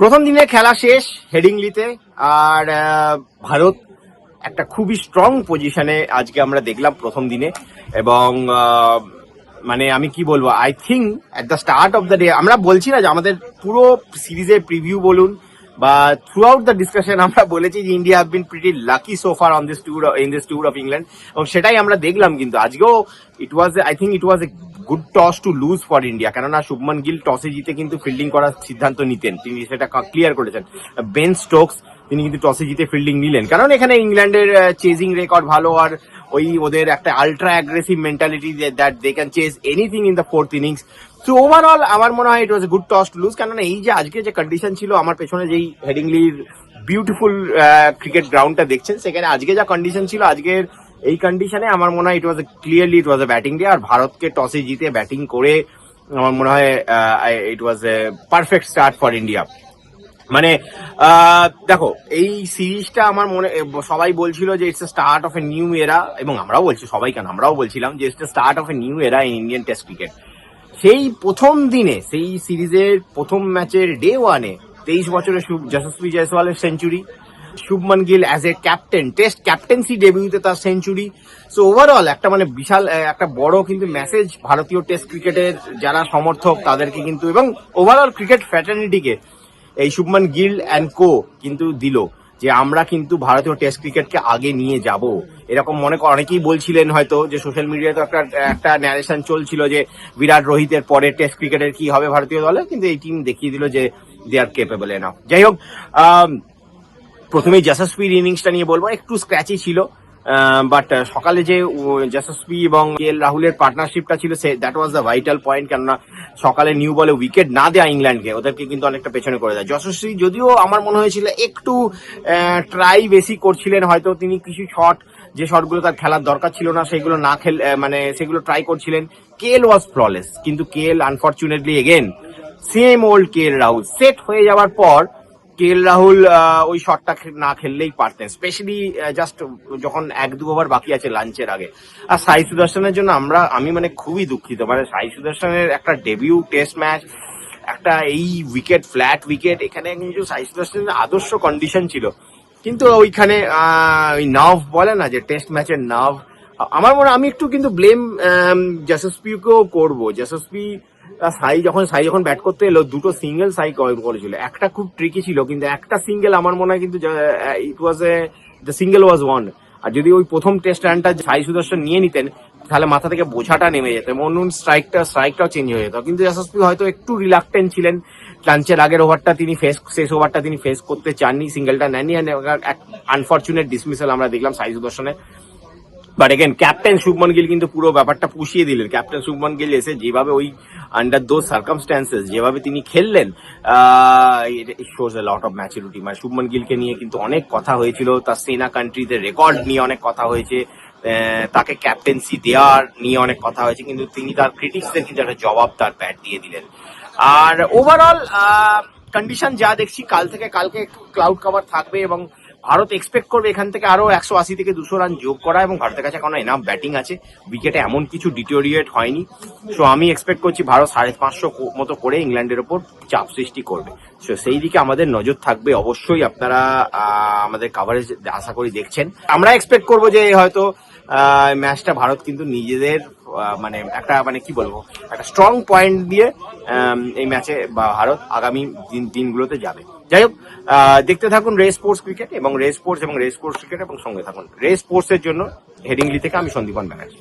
প্রথম দিনে খেলা শেষ হেডিংলিতে আর ভারত একটা খুবই স্ট্রং পজিশনে আজকে আমরা দেখলাম প্রথম দিনে। এবং মানে আমি কি বলব I think at the start of the day আমরা বলছি না যে আমাদের পুরো সিরিজের প্রিভিউ বলুন, বা থ্রু আউট দ্য ডিসকাশন আমরা বলেছি যে India have been pretty lucky so far on this tour in this tour of England এবং সেটাই আমরা দেখলাম, কিন্তু আজকেও it was I think it was a good toss to lose for India কেননা শুভমান গিল টসে জিতে কিন্তু ফিল্ডিং করার সিদ্ধান্ত নিতেন। তিনি সেটা ক্লিয়ার করেছেন। বেন স্টোকস তিনি কিন্তু টসে জিতে ফিল্ডিং নিলেন। কারণ এখানে ইংল্যান্ডের চেজিং রেকর্ড ভালো আর ওই ওদের একটা ultra aggressive mentality that they can chase anything in the fourth innings তো ওভারঅল আমার মনে হয় it was good toss to lose কেননা এই যে আজকে যে কন্ডিশন ছিল, আমার পেছনে যেই হেডিংলির বিউটিফুল ক্রিকেট গ্রাউন্ডটা দেখছেন, সেখানে আজকে যা কন্ডিশন ছিল, আজকের এই কন্ডিশনে আমার মনে হয় it was clearly it was a batting day আর ভারতকে টসে জিতে ব্যাটিং করে আমার মনে হয় it was a perfect start for India মানে দেখো, এই সিরিজটা আমার মনে, সবাই বলছিল যে it's a start of a new era এবং আমরাও বলছি, সবাই কেন, আমরাও বলছিলাম যে it's a start of a new era in Indian test cricket সেই প্রথম দিনে, সেই সিরিজের প্রথম ম্যাচের ডে ওয়ানে তেইশ বছরের Yashasvi জয়সওয়ালের century Shubman Gill as a captain test captaincy ডেবিউতে তার সেঞ্চুরি সো ওভারঅল একটা মানে বিশাল একটা বড় কিন্তু মেসেজ ভারতীয় টেস্ট ক্রিকেটের যারা সমর্থক তাদেরকে কিন্তু এবং ওভারঅল ক্রিকেট ফ্যাটার্নিটিকে এই শুভমান গিল অ্যান্ড কো কিন্তু দিল যে আমরা কিন্তু ভারতীয় টেস্ট ক্রিকেটকে আগে নিয়ে যাব। এরকম মনে অনেকেই বলছিলেন হয়তো যে সোশ্যাল মিডিয়াতে একটা একটা ন্যারেশন চলছিল যে বিরাট রোহিতের পরে টেস্ট ক্রিকেটের কি হবে ভারতীয় দলে, কিন্তু এই টিম দেখিয়ে দিল যে দে আর কেপেবল এনাফ যাই হোক প্রথমেই যশস্বীর ইনিংসটা নিয়ে বলব। একটু স্ক্র্যাচি ছিল বাট সকালে যে যশস্বী এবং এল রাহুলের পার্টনারশিপটা ছিল, say that was the vital point কেননা সকালে নিউ বলে উইকেট না দেয়া ইংল্যান্ডকে, ওদেরকে কিন্তু অনেকটা পেছনে করে দেয়। যশস্বী যদিও আমার মনে হয়েছিল একটু ট্রাই বেশি করছিলেন, হয়তো তিনি কিছু শট যে শটগুলো তার খেলার দরকার ছিল না, সেগুলো না খেল মানে সেগুলো ট্রাই করছিলেন। কেএল ওয়াজ ফ্ললেস কিন্তু KL unfortunately again same old KL Rahul set হয়ে যাওয়ার পর কেএল রাহুল ওই শটটা না খেললেই পারতেন। স্পেশালি জাস্ট যখন এক দু ওভার বাকি আছে লাঞ্চের আগে। আর সাই সুদর্শনের জন্য আমরা, আমি মানে খুবই দুঃখিত। মানে সাই সুদর্শনের একটা ডেবিউ টেস্ট ম্যাচ একটা এই উইকেট ফ্ল্যাট উইকেট এখানে কিন্তু সাই সুদর্শনের আদর্শ কন্ডিশন ছিল। কিন্তু ওইখানে ওই নার্ভ বলে না যে টেস্ট ম্যাচের নার্ভ আমার মনে আমি একটু কিন্তু ব্লেম যশস্বীকেও করব। যশস্বী সাই যখন সাই যখন ব্যাট করতে এলো, দুটো সিঙ্গেল সাই করেছিল। একটা খুব ট্রিকি ছিল, কিন্তু একটা সিঙ্গেল আমার মনে হয় কিন্তু it was a the single was one আর যদি ওই প্রথম টেস্ট রানটা সাই সুদর্শন নিয়ে নিতেন, তাহলে মাথা থেকে বোঝাটা নেমে যেত এবং অন্য স্ট্রাইকটা স্ট্রাইকটাও চেঞ্জ হয়ে যেত। কিন্তু যশস্বী হয়তো একটু রিলাক্টেন্ট ছিলেন। লাঞ্চের আগের ওভারটা তিনি ফেস শেষ ওভারটা তিনি ফেস করতে চাননি সিঙ্গেলটা নেননি আনফর্চুনেট ডিসমিসাল আমরা দেখলাম Sai সুদর্শনে but again captain Shubman Gill কিন্তু পুরো ব্যাপারটা পুষিয়ে দিলেন। ক্যাপ্টেন শুভমন গিল এসে যেভাবে ওই আন্ডার দোজ সার্কামস্ট্যান্সেস যেভাবে তিনি খেললেন shows a lot of maturity মানে শুভমন গিলকে নিয়ে কিন্তু অনেক কথা হয়েছিল, তার সেনা কান্ট্রিতে রেকর্ড নিয়ে অনেক কথা হয়েছে তাকে ক্যাপ্টেন্সি দেওয়ার নিয়ে অনেক কথা হয়েছে, কিন্তু তিনি তার ক্রিটিক্সদের কিন্তু একটা জবাব তার ব্যাট দিয়ে দিলেন। আর ওভারঅল কন্ডিশন যা দেখছি, কাল থেকে কালকে ক্লাউড কভার থাকবে এবং ভারত এক্সপেক্ট করবে এখান থেকে আরও একশো আশি থেকে দুশো রান যোগ করা এবং ভারতের কাছে এখনও এনাফ ব্যাটিং আছে। উইকেটে এমন কিছু ডিটোরিয়েট হয়নি। সো আমি এক্সপেক্ট করছি ভারত সাড়ে পাঁচশো মতো করে ইংল্যান্ডের ওপর চাপ সৃষ্টি করবে। সো সেই দিকে আমাদের নজর থাকবে অবশ্যই আপনারা আমাদের কাভারেজ আশা করি দেখছেন। আমরা এক্সপেক্ট করব যে হয়তো ম্যাচটা ভারত কিন্তু নিজেদের মানে একটা মানে কি বলব, একটা স্ট্রং পয়েন্ট দিয়ে এই ম্যাচে ভারত আগামী দিন, দিনগুলোতে যাবে। যাই হোক দেখতে থাকুন রে স্পোর্টস ক্রিকেট এবং রে স্পোর্টস এবং রে স্পোর্টস ক্রিকেট এবং সঙ্গে থাকুন। রে স্পোর্টস এর জন্য হেডিংলি থেকে আমি সন্দীপন ব্যানার্জি।